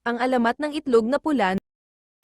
Ang alamat ng itlog na pula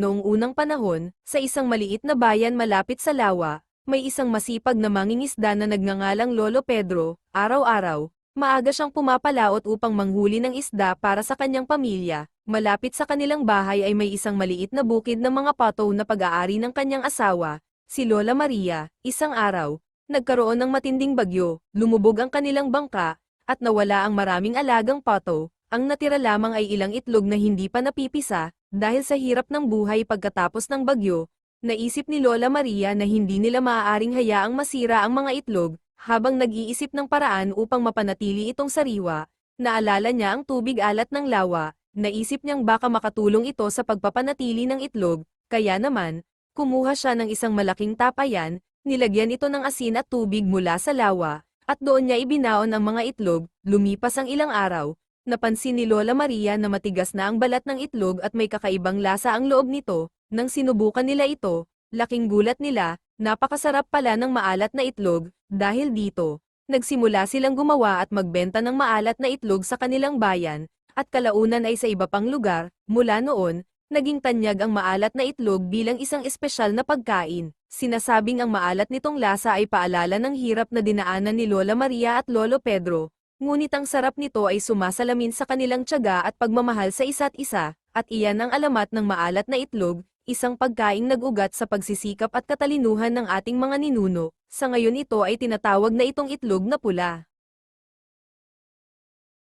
Noong unang panahon, sa isang maliit na bayan malapit sa lawa, may isang masipag na mangingisda na nagngangalang Lolo Pedro, araw-araw, maaga siyang pumapalaot upang manghuli ng isda para sa kanyang pamilya. Malapit sa kanilang bahay ay may isang maliit na bukid ng mga pato na pag-aari ng kanyang asawa, si Lola Maria, isang araw, nagkaroon ng matinding bagyo, lumubog ang kanilang bangka, at nawala ang maraming alagang pato, ang natira lamang ay ilang itlog na hindi pa napipisa, dahil sa hirap ng buhay pagkatapos ng bagyo, naisip ni Lola Maria na hindi nila maaaring hayaang masira ang mga itlog, habang nag-iisip ng paraan upang mapanatili itong sariwa, naalala niya ang tubig alat ng lawa, naisip niyang baka makatulong ito sa pagpapanatili ng itlog, kaya naman, kumuha siya ng isang malaking tapayan, nilagyan ito ng asin at tubig mula sa lawa, at doon niya ibinaon ang mga itlog, lumipas ang ilang araw, napansin ni Lola Maria na matigas na ang balat ng itlog at may kakaibang lasa ang loob nito, nang sinubukan nila ito, laking gulat nila, napakasarap pala ng maalat na itlog, dahil dito, nagsimula silang gumawa at magbenta ng maalat na itlog sa kanilang bayan, at kalaunan ay sa iba pang lugar, mula noon, naging tanyag ang maalat na itlog bilang isang espesyal na pagkain. Sinasabing ang maalat nitong lasa ay paalala ng hirap na dinaanan ni Lola Maria at Lolo Pedro, Ngunit ang sarap nito ay sumasalamin sa kanilang tiyaga at pagmamahal sa isa't isa, at iyan ang alamat ng maalat na itlog, isang pagkaing nag-ugat sa pagsisikap at katalinuhan ng ating mga ninuno. Sa ngayon ito ay tinatawag na itong itlog na pula.